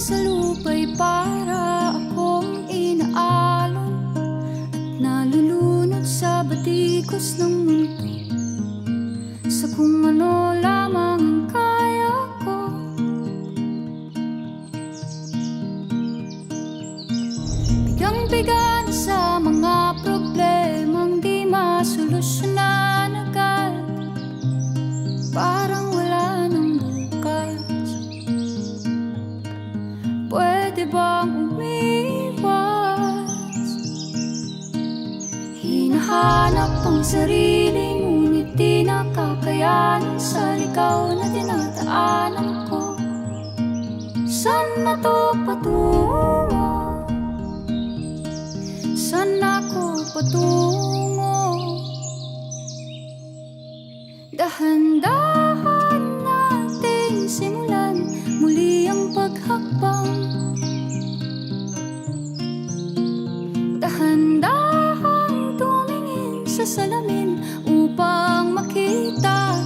sa lupa'y para akong inaalon At nalulunod sa batikos ng mundo. Sa kung ano lamang kaya ko. Bigang-bigan sa mga problemang di masolusyon. Pwede bang umiwas? Hinahanap ang sarili Ngunit di nakakayanan Sa ligaw na dinadaanan ko Saan na to patungo? Saan ako patungo? Dahan-dahan natin simulan Muli ang paghakbang Handa kang tumingin sa salamin upang makita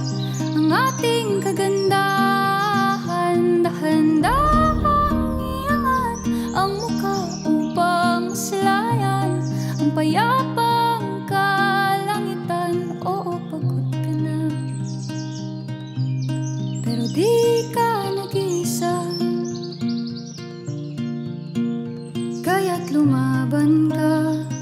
ang ating kagandahan. Handa kang iangat ang muka upang silayan ang payapang kalangitan. Oo, pagod ka na. Pero di ka Kaya't lumaban ka.